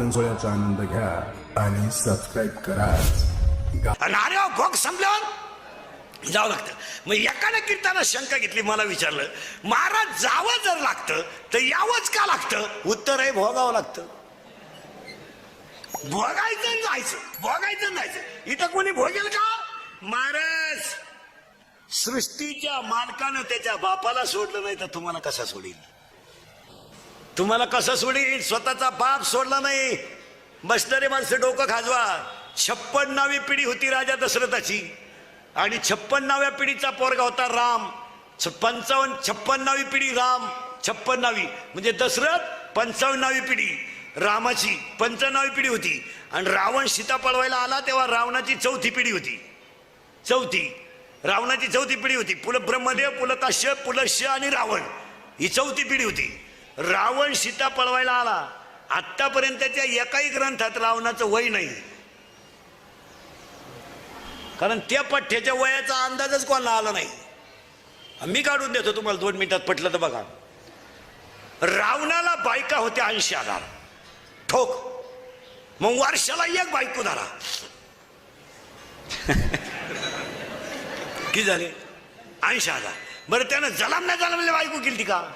सोयाचा आनंद घ्या आणि सबस्क्राईब करा. अरे भोग संपल्यावर? जावं लागतं. मग एकाने कीर्ताना शंका घेतली मला विचारलं महाराज जावं जर लागतं तर यावंच का लागतं? उत्तर आहे भोगावं लागतं. भोगायचं जायचं भोगायचं जायचं. इथं कोणी भोगेल का? महाराज सृष्टीच्या मालकानं त्याच्या बापाला सोडलं नाही तर तुम्हाला कसा सोडील तुम्हाला कसं सोडील स्वतःचा बाप सोडला नाही. बसणारे माणसं डोकं खाजवा. छप्पन्नावी पिढी होती राजा दशरथाची. आणि छप्पन्नाव्या पिढीचा पोरगा होता राम. छ- पंचावन्न छप्पन्नावी पिढी राम छप्पन्नावी म्हणजे दशरथ पंचावन्नावी पिढी. रामाची पंचावन्नावी पिढी होती. आणि रावण सीता पळवायला आला तेव्हा रावणाची चौथी पिढी होती. चौथी. रावणाची चौथी पिढी होती. पुल ब्रह्मदेव पुल काश्यप पुलश्य आणि रावण. ही चौथी पिढी होती. रावण सीता पळवायला आला. आत्तापर्यंतच्या एकाही ग्रंथात रावणाचं वय नाही. कारण त्या पठ्याच्या वयाचा अंदाजच कोणाला आला नाही. मी काढून देतो तुम्हाला दोन मिनिटात पटलं तर बघा. रावणाला बायका होत्या ऐंशी हजार. ठोक. मग वर्षाला एक बायको धरा. किती झाले? ऐंशी हजार. बरं त्यानं जलमल्या जलमल्या बायको केली का?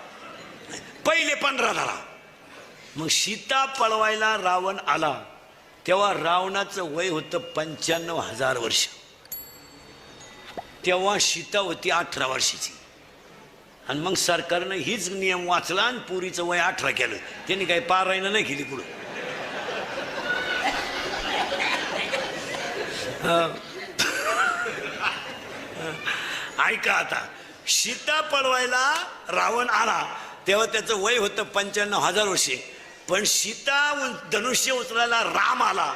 पहिले पंधरा धरा. मग सीता पळवायला रावण आला. तेव्हा रावणाचं वय होतं पंच्याण्णव हजार वर्ष. तेव्हा सीता होती अठरा वर्षाची. आणि मग सरकारनं हीच नियम वाचला आणि पुरीचं वय अठरा केलं. त्यांनी काही पारायणं नाही केली पुढं ऐका आता. सीता पळवायला रावण आला. तेव्हा त्याचं वय होतं पंच्याण्णव हजार वर्षे. पण सीता धनुष्य उचलायला राम आला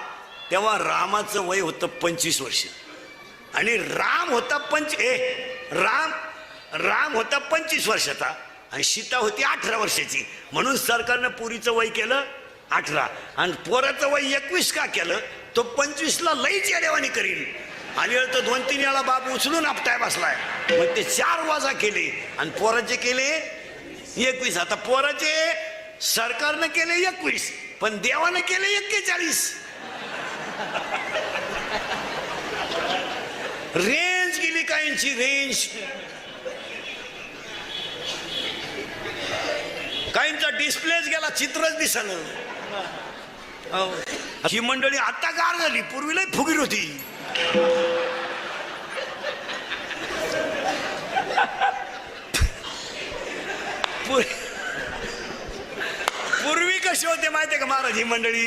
तेव्हा रामाचं वय होतं पंचवीस वर्ष. आणि राम होता पंच ए राम राम होता पंचवीस वर्षाचा. आणि सीता होती अठरा वर्षाची. म्हणून सरकारनं पुरीचं वय केलं अठरा. आणि पोराचं वय एकवीस का केलं तो पंचवीसला लईच येडेवाणी करील आणि तर दोन तीन वेळा बाप उचलून आपटाय बसलाय. मग ते चार वाजा केले. आणि पोराचे केले एकवीस. आता पोराचे सरकारनं केले एकवीस पण देवानं केले एक्केचाळीस. रेंज गेली काहींची रेंज? काहींचा डिस्प्लेच गेला चित्रच दिसन. ही मंडळी आता गार झाली पूर्वी लय फुगीर होती. पूर्वी कशी होते माहितीये का महाराज? ही मंडळी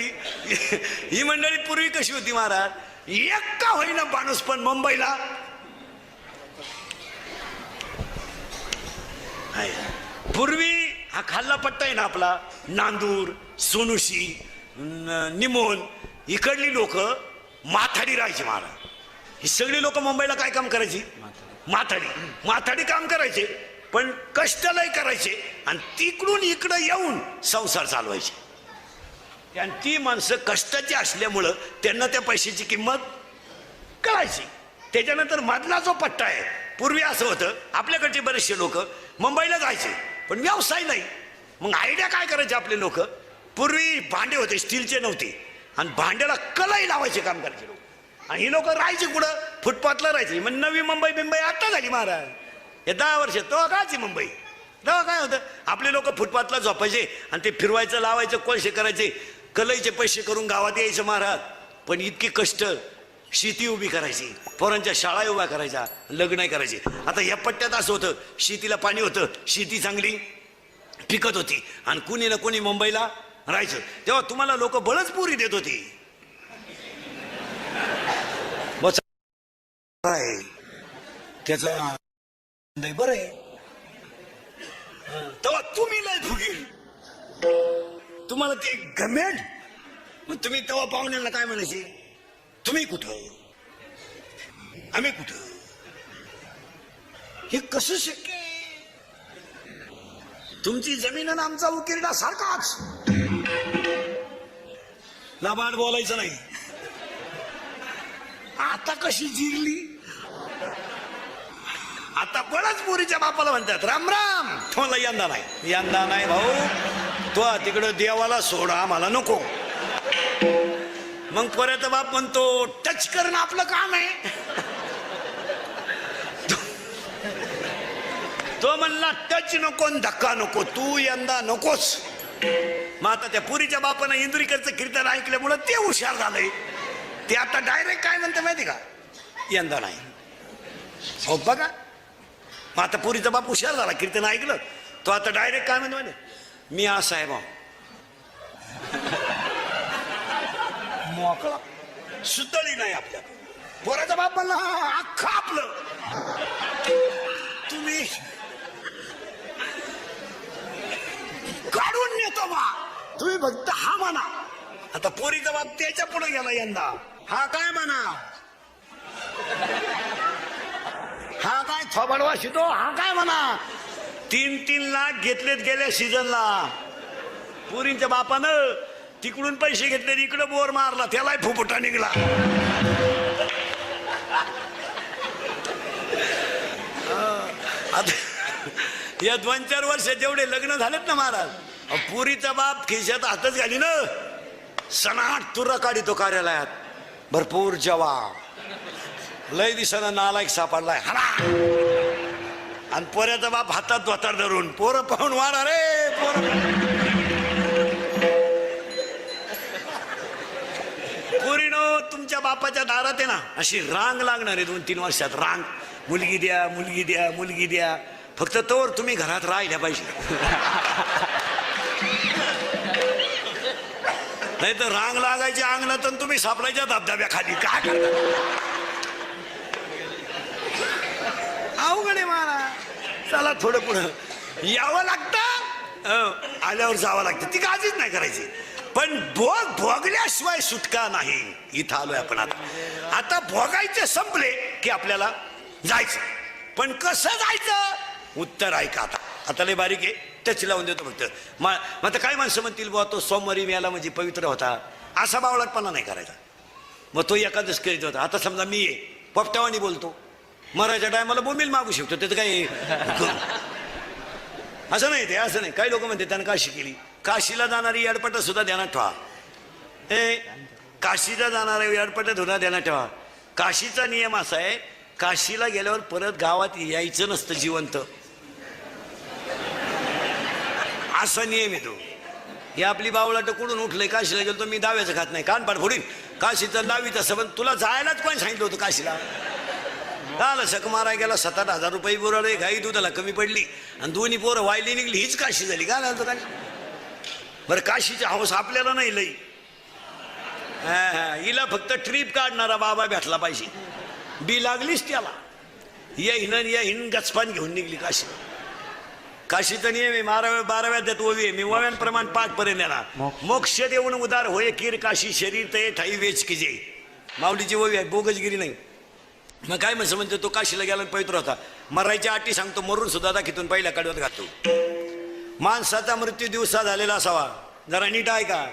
ही मंडळी पूर्वी कशी होती महाराज? एक का होईना माणूस पण मुंबईला. पूर्वी हा खाल्ला पट्टा आहे ना आपला नांदूर सोनुशी निमोन इकडली लोक माथाडी राहायची महाराज. ही सगळी लोक मुंबईला काय काम करायची? माथाडी. माथाडी काम करायचे. पण कष्ट लय करायचे आणि तिकडून इकडं येऊन संसार चालवायचे. आणि ती माणसं कष्टाची असल्यामुळं त्यांना त्या पैशाची किंमत कळायची. त्याच्यानंतर मधला जो पट्टा आहे पूर्वी असं होतं आपल्याकडचे बरेचसे लोक मुंबईला जायचे पण व्यवसाय नाही. मग आयडिया काय करायचे आपले लोक? पूर्वी भांडे होते स्टीलचे नव्हते. आणि भांड्याला कलाई लावायचे काम करायचे लोक. आणि ही लोक राहायचे कुठं? फुटपाथला राहायचे. मग नवी मुंबई बिंबई आता झाली महाराज. हे दहा वर्ष तो कायची मुंबई? तेव्हा काय होतं? आपले लोक फुटपाथला झोपायचे आणि ते फिरवायचं लावायचं कोळसे करायचे. कलईचे पैसे करून गावात यायचं महाराज. पण इतकी कष्ट शेती उभी करायची. पोरांच्या शाळा उभ्या करायच्या लग्न करायची. आता या पट्ट्यात असं होतं शेतीला पाणी होतं शेती चांगली पिकत होती. आणि कुणी ना कुणी मुंबईला राहायचं. तेव्हा तुम्हाला लोक बळच पुरी देत होती. त्याचा नाही बरं आहे. तेव्हा तुम्ही लय फुगील तुम्हाला ते गमेट मग तुम्ही तेव्हा पाहुण्याला काय म्हणायचे? तुम्ही कुठं? आम्ही कुठं? हे कसं शक्य तुमची जमीन आणि आमचा उकिरडा सारखाच लाबाड बोलायचं नाही. आता कशी जिरली? आता बळच पुरीच्या बापाला म्हणतात राम राम. तुम्हाला यंदा नाही. यंदा नाही भाऊ. तो तिकडं देवाला सोडा आम्हाला नको. मग परत बाप म्हणतो टच करणं आपलं काम आहे. तो म्हणला टच नको धक्का नको तू यंदा नकोस. मग आता त्या पुरीच्या बापानं इंद्रिकरचं कीर्तन ऐकल्यामुळं ते हुशार झालंय ते आता डायरेक्ट काय म्हणते माहिती का? यंदा नाही. हो बघा. मग आता पुरीचा बाप हुशार झाला कीर्तन ऐकलं. तो आता डायरेक्ट काय म्हणतो म्हणे मी असा आहे. भाऊ मोकळा. सुतळी नाही आपल्या. पोराचा बाप म्हणला "हा, अख्खं आपलं. तुम्ही काढून नेतो बा. तुम्ही फक्त हा म्हणा. आता पोरीचा बाप त्याच्या पुढे गेला यंदा. हा काय म्हणा? हा काय थोबडवा शितो हा काय म्हणा. तीन तीन लाख घेतलेत गेल्या सीझनला. पुरींच्या बापानं तिकडून पैसे घेतले इकडं बोर मारला त्यालाही फुफुटा निघला. आता या दोन चार वर्ष जेवढे लग्न झालेत ना महाराज पुरीचा बाप खिशात हातच घाली ना सनाट तुरा काढितो कार्यालयात. भरपूर जवाब. लय दिसाना नालायक सापडलाय. हरा आणि पोऱ्याचा बाप हातात धोतार धरून पोरं पाहून वाढा रे पोर पोरीनो तुमच्या बापाच्या दारात आहे ना अशी रांग लागणार आहे दोन तीन वर्षात. रांग. मुलगी द्या मुलगी द्या मुलगी द्या. फक्त तोवर तुम्ही घरात राहिल्या पाहिजे. नाही तर रांग लागायची अंगणात आणि तुम्ही सापडायच्या धबधब्याखाली. काय करता? अवघड आहे मला चला थोडं पुढं. यावं लागतं. आल्यावर जावं लागतं. ती काळजीच नाही करायची. पण भोग भोगल्याशिवाय सुटका नाही. इथं आलोय आपण आता. आता भोगायचे संपले की आपल्याला जायचं. पण कसं जायचं? उत्तर ऐका आता. आता लय बारीक आहे. टच लावून देतो फक्त. मग आता काय माणसं म्हणतील बुवा तो सोमवारी मिळाला म्हणजे पवित्र होता? असा बावळटपणा नाही करायचा. मग तो एकादश करीत होता. आता समजा मी आहे. पोपटावानी बोलतो. मराच्या टायमाला बोंबील मागू शकतो त्याचं काही असं नाही ते असं नाही. काही लोक म्हणते त्यानं काशी केली. काशीला जाणारी अडपट सुद्धा ध्यानात ठेवा. ए काशीला जाणारा अडपट सुद्धा ध्यानात ठेवा. काशीचा नियम असा आहे काशीला गेल्यावर परत गावात यायचं नसतं जिवंत. असा नियम आहे तो. आपली बावळाट कुठून उठलंय काशीला गेलो मी दाव्याचं खात नाही. कानपाड फोडीन. काशीचं दावीचा संबंध पण तुला जायलाच कोण सांगितलं होतं काशीला? आलं सक मारा गेला सात आठ हजार रुपये बुराडे गाई दुधाला कमी पडली. आणि दोन्ही पोरं वायली निघली हीच काशी झाली काय झालं काय बरं काशीची हौस आपल्याला नाही लई. हा, हा, हिला फक्त ट्रीप काढणारा बाबा भेटला पाहिजे. बी लागलीच त्याला. या हिनं या हिन गचपान घेऊन निघली काशी. काशीचा नियम आहे बाराव्या बाराव्या त्यात ओवी आहे. मी ओव्यांप्रमाण पाच पर्यंत येणार मोक्ष. देऊन उदार होय कीर काशी शरीर ते ठाई वेच की जे. माऊलीची ओवी आहे बोगजगिरी नाही. मग काय म्हणजे म्हणतो तो काशीला गेला पवित्र होता. मरायच्या अटी सांगतो मरून सुद्धा दाखितून पहिल्या कडवत घालतो माणसाचा मृत्यू दिवसा झालेला असावा. जरा नीट आहे का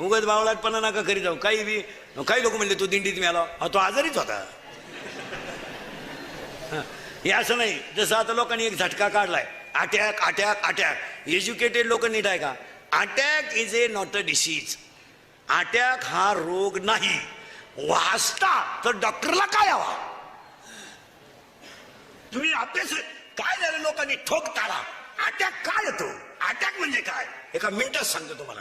उगत बावळाटपणा नका करी जाऊ. काही बी काही लोक म्हणले तू दिंडीत मिळाला हा तो आजारीच होता. हे. असं नाही. जसं आता लोकांनी एक झटका काढलाय. Attack attack attack. एज्युकेटेड लोक नीट आहे का attack is a not a disease. Attack हा रोग नाही. वाचता तर डॉक्टरला काय हवा? तुम्ही अभ्यास काय झालं लोकांनी? ठोक ताळा अटॅक काय येतो अटॅक म्हणजे काय? एका मिनिटात सांगतो तुम्हाला.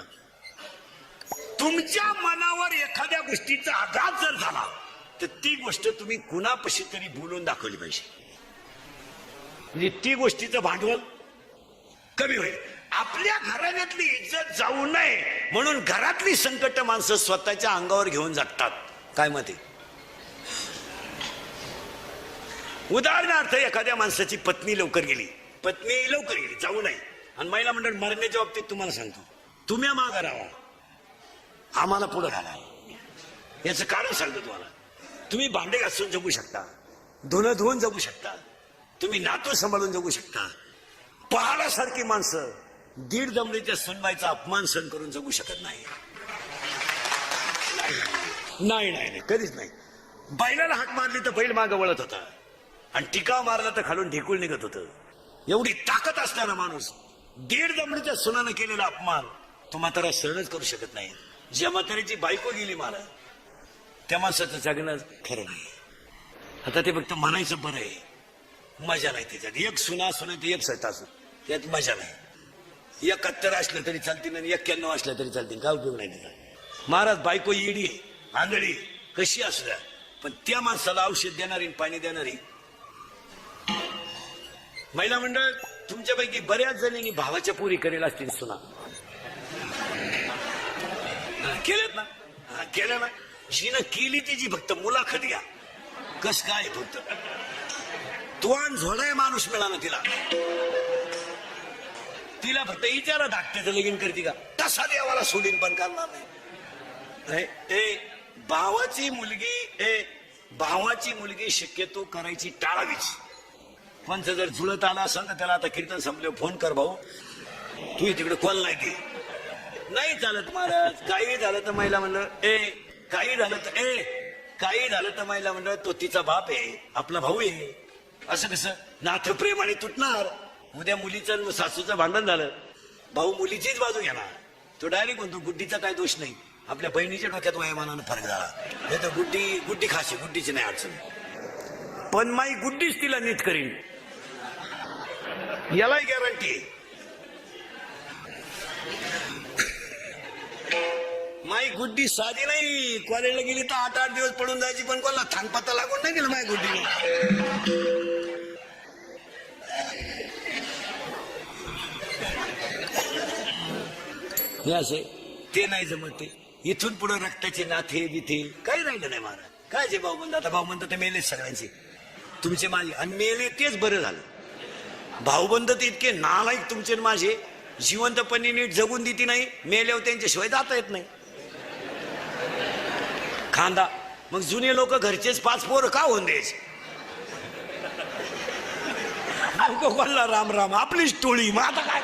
तुमच्या मनावर एखाद्या गोष्टीचा आघात जर झाला तर ती गोष्ट तुम्ही कुणापाशी तरी बोलून दाखवली पाहिजे. म्हणजे ती गोष्टीचं भांडवल कमी होईल. आपल्या घराण्यातली इज्जत जाऊ नये म्हणून घरातली संकट माणसं स्वतःच्या अंगावर घेऊन जगतात काय मते उदाहरणार्थ एखाद्या माणसाची पत्नी लवकर गेली. पत्नी लवकर गेली जाऊ नाही. आणि महिला मंडळ मरण्याच्या बाबतीत तुम्हाला सांगतो तुम्ही मागं राहा. आम्हाला पुढं घाला याचं कारण सांगतो तुम्हाला. तुम्ही भांडे घासून जगू शकता. धुणं धुवून जगू शकता. तुम्ही नातू सांभाळून जगू शकता. पहाडासारखी माणसं दीड दमडीच्या सुनबाईचा अपमान सहन करून जगू शकत नाही. नाही नाही नाही कधीच नाही. बैलाला हाक मारली तर बैल मागं वळत होता. आणि टिकाव मारला तर खालून ढेकूळ निघत होतं. एवढी ताकद असणारा माणूस दीड दमडीच्या सुनानं केलेला अपमान तो म्हातारा सहनच करू शकत नाही. ज्या म्हातारीची बायको गेली मला त्या माणसाचं जगणं खरं नाही. आता ते फक्त म्हणायचं बरं आहे. मजा नाही त्याच्यात. एक सुना सुना ते एक सत्ता असू त्यात मजा नाही. एकाहत्तर असलं तरी चालतील आणि एक्क्याण्णव असलं तरी चालतील. काय उपयोग नाही त्याचा. महाराज बायको येडी आंधळी कशी असू द्या. पण त्या माणसाला औषध देणारी आणि पाणी देणारी महिला मंडळ तुमच्यापैकी बऱ्याच जणींनी भावाच्या पुरी करेल असतील सुना. केलेत ना? केलं ना? जिनं केली त्याची फक्त मुलाखत घ्या. कस काय फक्त तुवान झोडाय माणूस मिळाला तिला. तिला फक्त इचारा धाकट्याचं लगीन करते का? तसा देवाला सोडीन पण करणार नाही. नाही, ए भावाची मुलगी ए भावाची मुलगी शक्यतो करायची टाळावीच. पण जर जुळत आला असेल तर त्याला आता कीर्तन संपले फोन कर भाऊ. तू तिकडे कॉल नाही दे नाही चालत महाराज काही झालं तर महिला म्हणलं ए काही झालं तर ए काही झालं तर महिला म्हणलं तो तिचा बाप आहे आपला भाऊ आहे. असं कसं? नाथ प्रेम आणि तुटणार. उद्या मुलीचं सासूचं भांडण झालं. भाऊ मुलीचीच बाजू घेणार. तो डायरेक्ट म्हणतो गुड्डीचा काय दोष नाही. आपल्या बहिणीच्या डोक्यात वयामानानं फरक झाला. नाही तर गुड्डी गुड्डी खाशी गुड्डीची नाही अडचण. पण माई गुड्डीच तिला नीट करीन. यालाही गॅरंटी आहे माई गुड्डी साधी नाही. कॉलेजला गेली तर आठ आठ दिवस पडून जायची पण कोणाला थांगपत्ता लागून नाही गेलं माय गुड्डी. हे असे. ते नाही जमत ते. इथून पुढे रक्ताचे नाथे बिथे काही राहिलं नाही महाराज. काय जे भाऊ म्हणतात भाऊ म्हणतात ते मेलेच सगळ्यांचे. तुमचे माझे आणि मेले तेच बरं झालं. भाऊबंद ते इतके नालायक तुमचे माझे. जिवंतपणे नीट जगून देते नाही मेल्यावर त्यांच्याशिवाय जाता येत नाही. खांदा मग जुने लोक घरचेच पाच पोर का होऊन द्यायचे? कोणला राम राम आपलीच टोळी मग आता काय?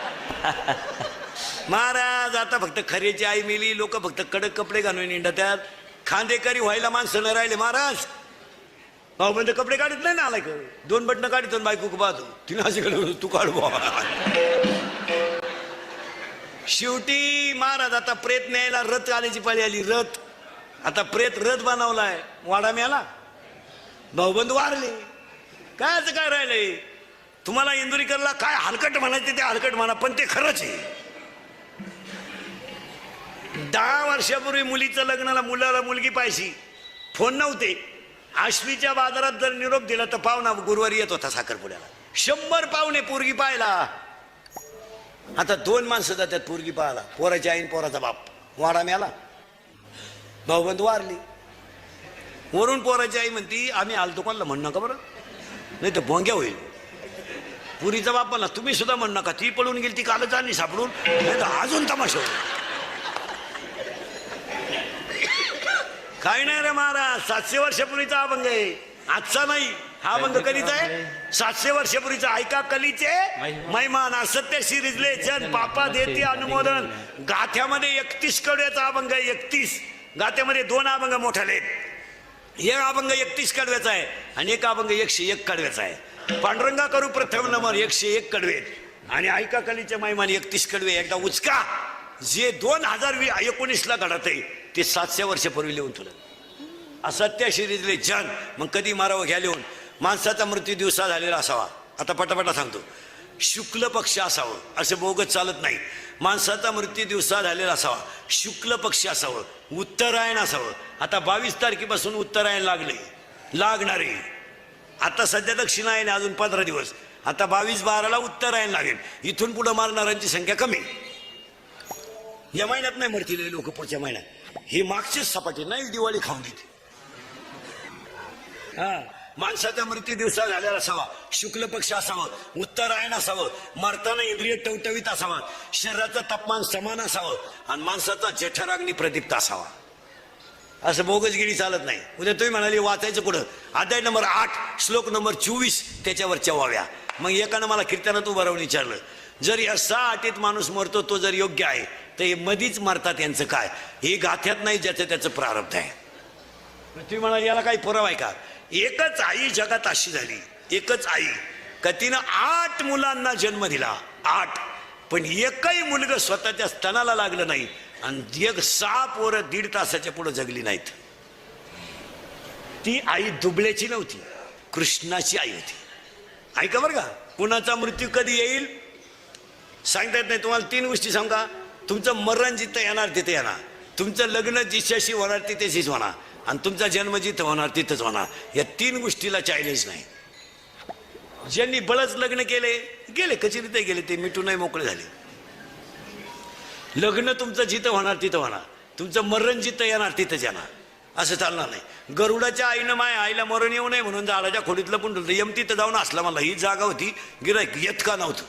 महाराज आता फक्त खरेची आई मिली लोक फक्त कडक कपडे घालून निंडतात. खांदेकरी व्हायला माणसं न राहिले महाराज. भाऊ म्हणजे कपडे काढत नाही ना आलाय का? दोन बटणं काढतो बायको पाहतो तिने असे कडे तू काढ शेवटी महाराज आता प्रेत न्यायला रथ आल्याची पाळी आली रथ. आता प्रेत रथ बनवलाय वाडा मिळाला भाऊबंद वारले. काय असं काय राहिलंय? तुम्हाला इंदुरीकरला काय हलकट म्हणायचे ते हलकट म्हणा पण ते खरंच आहे. दहा वर्षापूर्वी मुलीचं लग्नाला मुलाला मुलगी पाहिजे फोन नव्हते. आश्वीच्या बाजारात जर निरोप दिला तर पाहुणा गुरुवारी येत होता साखरपुड्याला. शंभर पाहुणे पोरगी पाहिला आता दोन माणसं जातात पोरगी पाहायला. पोराची आईन पोराचा बाप. वाडा मिळाला भाऊबंद वारली. वरून पोराची आई म्हणती आम्ही आलतो कोणाला म्हणणं नका बरं? नाही तर भोंग्या होईल. पुरीचा बाप म्हणला तुम्ही सुद्धा म्हणू नका. ती पळून गेली ती कालच आणि सापडून. नाही तर अजून तमाशा होईल. काय नाही रे महाराज सातशे वर्षापूर्वीचा अभंग आहे. आजचा नाही हा अभंग कधीचा आहे? सातशे वर्षापूर्वीचा ऐका कलीचे. मैमान असत्य शिरिजले जन पापा देते अनुमोदन. गाथ्यामध्ये एकतीस कडव्याचा अभंग आहे एकतीस. गाथ्यामध्ये दोन अभंग मोठाले आहेत. एक अभंग एकतीस कडव्याचा आहे आणि एक अभंग एकशे एक कडव्याचा आहे. पांडुरंगा करू प्रथम नंबर एकशे एक कडवे आहेत. आणि ऐका कलीचे मैमान एकतीस कडवे एकदा उचका. जे दोन हजार वी एकोणीसला घडत आहे. ते सातशे वर्षापूर्वी लिहून तुला असत्य शरीरले जन मग कधी मारावं घ्या लिहून. माणसाचा मृत्यू दिवसा झालेला असावा. आता पटापटा सांगतो. शुक्ल पक्ष असावं. असं बोगत चालत नाही. माणसाचा मृत्यू दिवसा झालेला असावा. शुक्ल पक्ष असावं. उत्तरायण असावं. आता बावीस तारखेपासून उत्तरायण लागले लागणारे. आता सध्या दक्षिणायन अजून पंधरा दिवस. आता बावीस बाराला उत्तरायण लागेल. इथून पुढे मारणाऱ्यांची संख्या कमी. या महिन्यात नाही मरतील लोक पुढच्या महिन्यात. ही मागचीच सपाटी नाही दिवाळी खाऊन घेते. हा माणसाचा मृत्यू दिवसा झालेला असावा शुक्ल पक्ष असावं उत्तरायण असावं मरताना इंद्रिय टवटवीत असावा शरीराचं तापमान समान असावं आणि माणसाचा जेठराग्नी प्रदीप्त असावा. असं बोगसगिरी चालत नाही. उद्या तुम्ही म्हणाली वाचायचं कुठं अध्याय नंबर आठ श्लोक नंबर चोवीस त्याच्यावर चवाव्या मग एकानं मला कीर्तनात उभं विचारलं जर या सहा अटीत माणूस मरतो तो जर योग्य आहे? तर हे मधीच मारतात यांचं काय? हे गाथ्यात नाही ज्याचं त्याचं प्रारब्ध आहे. मग तुम्ही म्हणा याला काही पुरावा आहे का? एकच आई जगात अशी झाली. एकच आई. का तिनं आठ मुलांना जन्म दिला. आठ. पण एकही मुलगा स्वतःच्या स्तनाला लागलं नाही. आणि एक सहा पोरं दीड तासाच्या पुढे जगली नाहीत. ती आई दुबळ्याची नव्हती. कृष्णाची आई होती. ऐका बरं का? कुणाचा मृत्यू कधी येईल? सांगता येत नाही. तुम्हाला तीन गोष्टी सांगा तुमचं मरण जिथं येणार तिथे येणार. तुमचं लग्न जिच्याशी होणार तिथेशीच होणार. आणि तुमचा जन्म जिथं होणार तिथंच होणार. या तीन गोष्टीला चॅलेंज नाही. ज्यांनी बळच लग्न केले गेले कचेरीत गेले ते मिटू नाही मोकळे झाले. लग्न तुमचं जिथं होणार तिथं होणार. तुमचं मरण जिथं येणार तिथंच येणार. असं चालणार नाही. गरुडाच्या आईनं माय आईला मरण येऊ नये म्हणून झाडाच्या खोडीतलं पण यम तिथं जाऊन असला मला ही जागा होती गिरायक येत का नव्हतं?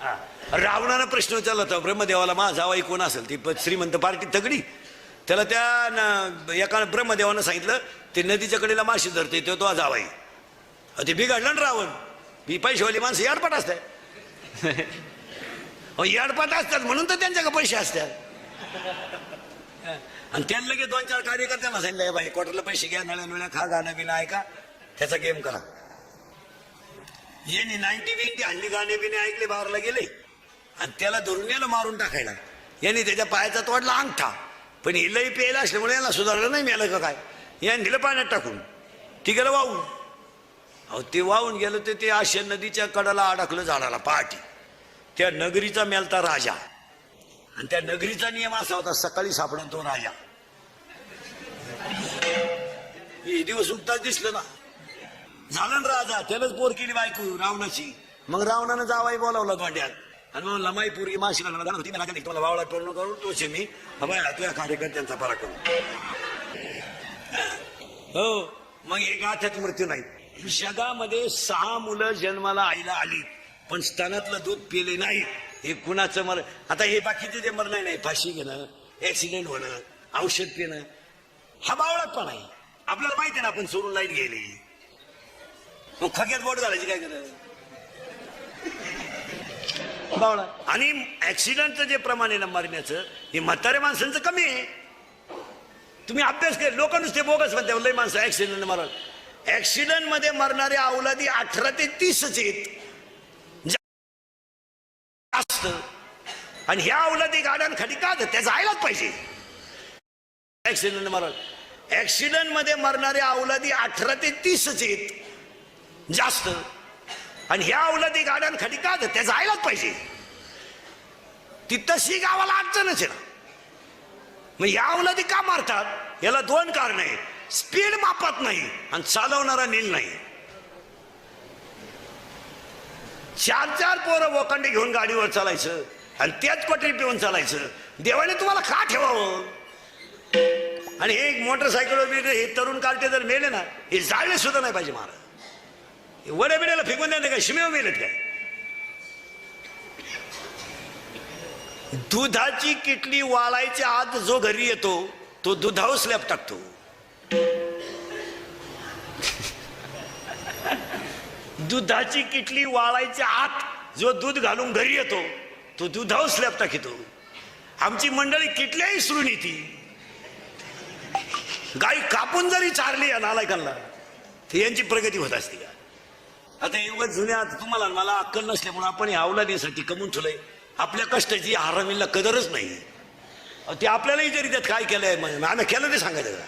हा. रावणानं प्रश्न विचारला होता ब्रह्मदेवाला मा जावाई कोण असेल? ती श्रीमंत पार्टी तगडी. त्याला त्या न- एका ब्रह्मदेवानं सांगितलं ते नदीच्या कडेला माशी धरते तो तो जावाई ते बिघडलं ना रावण. ही पैसेवाली माणसं याडपाट असतात. अहो याडपाट असतात म्हणून तर त्यांच्याकडे पैसे असतात. आणि त्यांना लगेच दोन चार कार्यकर्त्यांना सांगितलं "हे बाई क्वार्टरला पैसे घ्या नळ्या नळ्या खा गाणं बिणं ऐका त्याचा गेम करा. यांनी नाईन्टी बिंटी हल्ली गाणे बिणे ऐकले बाहेरला गेले. आणि त्याला धरून याला मारून टाकायला. यांनी त्याच्या पायाचा तोडला अंगठा. पण हे लई प्यायला असल्यामुळे याला सुधारलं नाही मिळालं का काय? याने दिलं पाण्यात टाकून. ती गेलं वाहून. अहो ते वाहून गेलं तर ते आशा नदीच्या कडाला अडकलं झाडाला पहाटी. त्या नगरीचा मेलता राजा. आणि त्या नगरीचा नियम असा होता सकाळी सापडून तो राजा. हे दिवस उठताच दिसलं ना. झालं ना राजा त्यालाच पोर केली बायको रावणाची. मग रावणानं जावाई बोलावला गोंड्यात. आणि मग लमाई पोरगी माशी लागला जाणार होती मी राजा तुम्हाला वावळा टोळणं करून तोचे मी बाबा तुझ्या कार्यकर्त्यांचा पराक्रम हो मग हे गाठ्यात मृत्यू नाही जगामध्ये सहा मुलं जन्माला आईला आली पण स्तनातलं दूध पिले नाही हे कुणाचं मर आता हे बाकीचे जे मरण नाही फाशी घेणं ऍक्सिडेंट होणं औषध पिणं हा बावळात पण आहे आपल्याला माहिती आहे ना आपण सोडून लाइट गेली मग खग्यात बोट घालायची काय गरज बावळा. आणि ऍक्सिडेंटचं जे प्रमाण आहे ना मरण्याचं हे म्हाताऱ्या माणसांचं कमी आहे. तुम्ही अभ्यास केला लोक नुसते बोगस म्हणते लय माणसं ऍक्सिडेंट मरण ऍक्सिडेंटमध्ये मरणारे अवलादी अठरा ते तीसच आहेत. जास्त. आणि ह्या अवलादी गाड्यांखाली का तर त्या जायलाच पाहिजे. ऍक्सिडेंट मरण ऍक्सिडेंटमध्ये मरणारे अवलादी अठरा ते तीसच आहेत. जास्त. आणि ह्या औलादी गाड्यांखाली का तर त्या जायलाच पाहिजे. ती तशी गावाला अडचणच आहे ना. मग या औलादी का मारतात? याला दोन कारण आहे. स्पीड मापत नाही आणि चालवणारा नील नाही. चार चार पोरं वखंडी घेऊन गाडीवर चालायचं आणि त्याच पटरी पिऊन चालायचं. देवाने तुम्हाला का ठेवावं? आणि हे मोटरसायकल हे तरुण कार्टे जर मेले ना हे जाळले सुद्धा नाही पाहिजे महाराज. वड्या बिड्याला फेकून द्या काय शिमेव मेलेत काय दुधाची किटली वाळायच्या आत जो घरी येतो तो दुधावर स्लॅब टाकतो. दुधाची किटली वाळायच्या आत जो दूध घालून घरी येतो तो दुधावर स्लॅब टाकितो. आमची मंडळी किटल्याही सुरून येते गाई कापून जरी चारली या नालायकांना तर यांची प्रगती होत असते. का आता एवढं जुन्या तुम्हाला आणि मला अक्कल नसल्यामुळे आपण या अवलादीसाठी कमून ठेवलंय. आपल्या कष्टाची आरामीला कदरच नाही. ते आपल्यालाही जरी त्यात काय केलंय? मग आम्ही केलं ते सांगायचं का?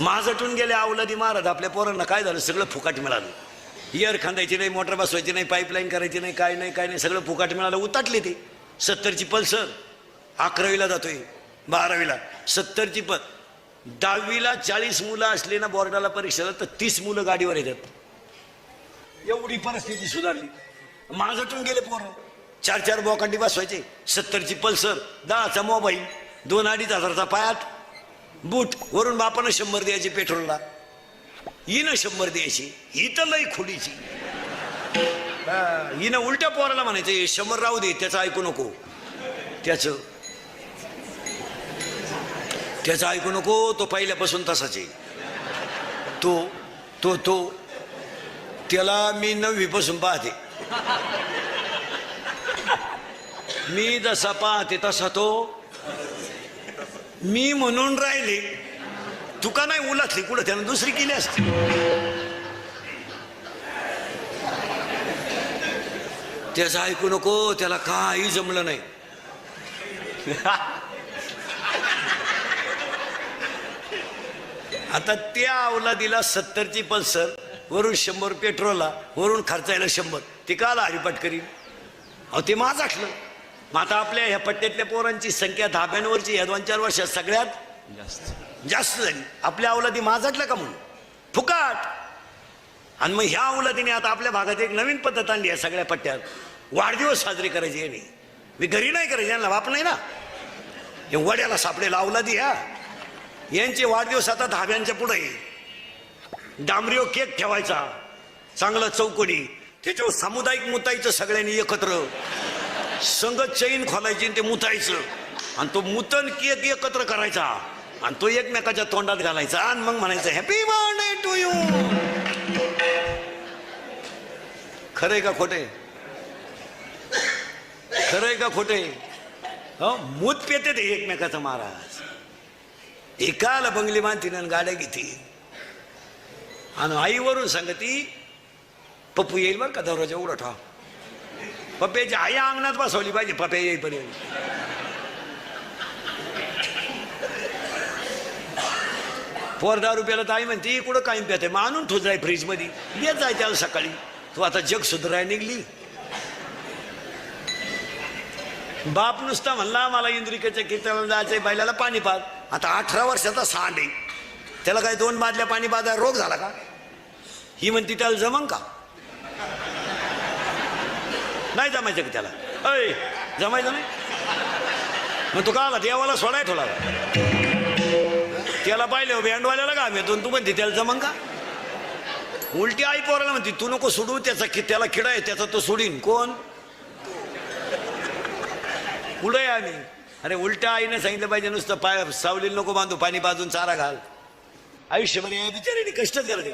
माझटून गेले अवलादी महाराज आपल्या पोरांना काय झालं? सगळं फुकाट मिळालं. इयर खांदायची नाही मोटर बसवायची नाही पाईपलाईन करायची नाही काय नाही काय नाही सगळं फुकाट मिळालं. उताटले ते. सत्तरची पल्सर. अकरावीला जातोय. बारावीला. सत्तरची पल दहावीला चाळीस मुलं असले ना बोर्डाला परीक्षेला तर तीस मुलं गाडीवर येतात. एवढी परिस्थिती सुधारली. माझ्यातून गेले पोरं. चार चार बोकांडी बसवायचे. सत्तरची पल्सर दहाचा मोबाईल दोन अडीच हजारचा पायात. बूट वरून बापानं शंभर द्यायचे पेट्रोलला. हिनं शंभर द्यायची ही तर लई खुडीची. हिनं उलट्या पोराला म्हणायचं शंभर राहू दे त्याचं ऐकू नको. त्याचं त्याचं ऐकू नको तो पहिल्यापासून तसाच आहे. तो तो तो त्याला मी नववीपासून पाहते. मी जसा पाहते तसा तो मी म्हणून राहिले. तुका नाही उलातली कुठं त्यानं दुसरी केली असते. त्याचं ऐकू नको त्याला काही जमलं नाही. आता त्या अवलादीला सत्तरची पल्सर वरून शंभर पेट्रोलला वरून खर्चायला शंभर. ती काला हरिपाठ करीन. अहो ते माझ आठलं मग आता आपल्या ह्या पट्ट्यातल्या पोरांची संख्या धाब्यांवरची या दोन चार वर्षात सगळ्यात जास्त. जास्त झाली. आपल्या अवलादी माझाटल्या का म्हणून? फुकाट. आणि मग ह्या अवलादीने आता आपल्या भागात एक नवीन पद्धत आणली आहे सगळ्या पट्ट्यात वाढदिवस साजरे करायचे यांनी. मी घरी नाही करायचे यांना बाप नाही ना? हे वड्याला सापडेला अवलादी ह्या यांचे वाढदिवस आता धाब्यांच्या पुढे. डांबरीव केक ठेवायचा. चांगला चौकोनी. त्याच्यावर सामुदायिक मुतायचं सगळ्यांनी एकत्र. संगत चैन खोलायची आणि ते मुतायचं आणि तो मुतन केक एकत्र करायचा. आणि तो एकमेकाच्या तोंडात घालायचा. आणि मग म्हणायचं हॅपी बर्थडे टू यू खरंय का खोटे? खरंय का खोटे? हो? मूत पेते ते एकमेकाचा महाराज. एकाला बंगली बांधतील आणि गाड्या घेतील. आणि आईवरून सांगती पप्पू येईल बरं का दरवाजा उघडा ठेवा पप्प्याची आई अंगणात बसवली पाहिजे पप्प्या येईपर्यंत. पोर दहा रुपयाला तर आई म्हणते कुठं काही प्याते? मग आणून ठोच आहे फ्रीजमध्ये. येत जाय त्याला सकाळी. तू आता जग सुधराय निघली. बाप नुसता म्हणला मला इंद्रिकेच्या कीर्तनाला जायचंय बैलाला पाणी पात आता अठरा वर्षाचा सांड आहे. त्याला काय दोन बादल्या पाणी पाजा रोग झाला का? ही म्हणती त्याला जमन का? नाही जमायचं का त्याला? अय जमायचं नाही. मग तू का आला देवाला सोडाय ठेवला. त्याला पाहिलं बँडवाल्याला का आम्ही तू म्हणते त्याला जमन का? उलटी आई पोराला म्हणते तू नको सोडू त्याचा कि त्याला किडा आहे त्याचा तो सोडीन. कोण? पुढे आम्ही? अरे उलटा आईने सांगितलं पाहिजे नुसतं पाय सावलील नको बांधू पाणी बाजून चारा घाल. आयुष्यभर या बिचारीने कष्टच करत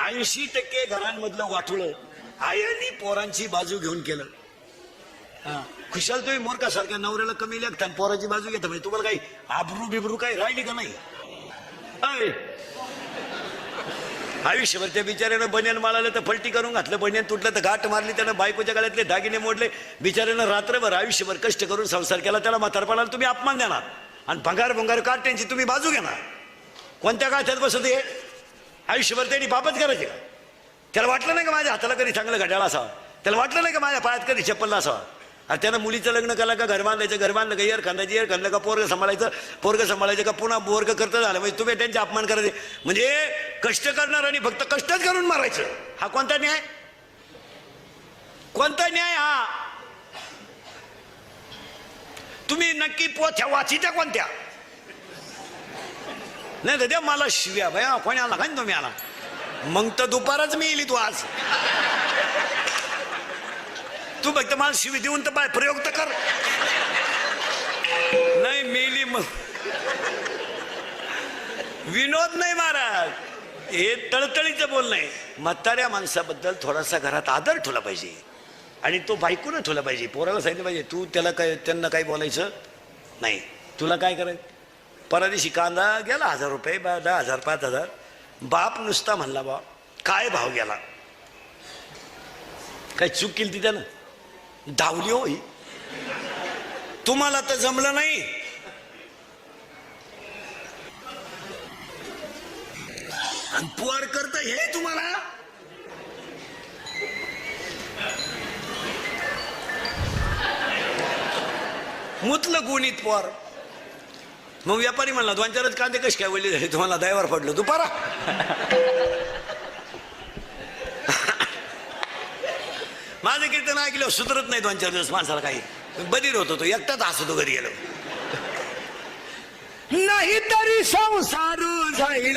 ऐंशी टक्के घरांमधलं वाटुळं आयांनी पोरांची बाजू घेऊन केलं. खुशाल तुम्ही मोरकासारख्या नवऱ्याला कमी लागता आणि पोराची बाजू घेता. म्हणजे तुम्हाला काही आबरू बिबरू काही राहिली का नाही? अय. आयुष्यभर त्या बिचाऱ्यानं बनियान माळालं तर फलटी करून घातलं बनियान तुटलं तर गाठ मारली त्यानं बायकोच्या गळ्यातले दागिने मोडले. बिचाऱ्यानं रात्रभर आयुष्यभर कष्ट करून संसार केला त्याला म्हातारपणाला तुम्ही अपमान देणार. आणि भंगार भंगार काट त्यांची तुम्ही बाजू घेणार. कोणत्या गाठ्यात बसत हे आयुष्यभर त्यांनी बापच करायचे का? त्याला वाटलं नाही का माझ्या हाताला कधी चांगलं घड्याळ असावं? त्याला वाटलं नाही का माझ्या पायात कधी चप्पल असावा? अरे त्यानं मुलीचं लग्न केलं का घर बांधायचं घर बांधलं का एअर खांदायचं एअर खांदलं का पोरग सांभाळायचं पोरग सांभाळायचं का पुन्हा बोरग करतं झालं? म्हणजे तुम्ही त्यांचे अपमान करायचे. म्हणजे कष्ट करणार आणि फक्त कष्टच करून मारायचं. हा कोणता न्याय? कोणता न्याय हा? तुम्ही नक्की पोथ्या वाचित्या कोणत्या? नाही तर द्या मला शिव्या भया कोणी आला का नाही तुम्ही आला? मग तर दुपारच मी येईल तू आज. तू फक्त मला शिवी देऊन तर पाय प्रयोग तर कर. नाही मेली मग विनोद नाही महाराज. हे तळतळीचं बोल नाही म्हाताऱ्या माणसाबद्दल थोडासा घरात आदर ठेवला पाहिजे. आणि तो बायकोनं ठेवला पाहिजे. पोराला सांगितलं पाहिजे तू त्याला काय त्यांना काही बोलायचं? नाही. तुला काय करायचं? परदेशी कांदा गेला हजार रुपये बा दहा हजार पाच हजार. बाप नुसता म्हणला बा काय भाव गेला? काय चूक केली ती त्यानं? धावली होई तुम्हाला तर जमलं नाही. आणि करत हे तुम्हाला? मुतलं गुणित पोर मग व्यापारी म्हणला दोन चारच कांदे कसे काय वळले झाले? तुम्हाला दयावर पडलं. दुपारा. माझं कीर्तन ऐकलं सुधरत नाही दोन चार दिवस माणसाला काही. बधीर होतो तो एकटाच हसतो घरी गेलो. नाही तरी संसार जाईल.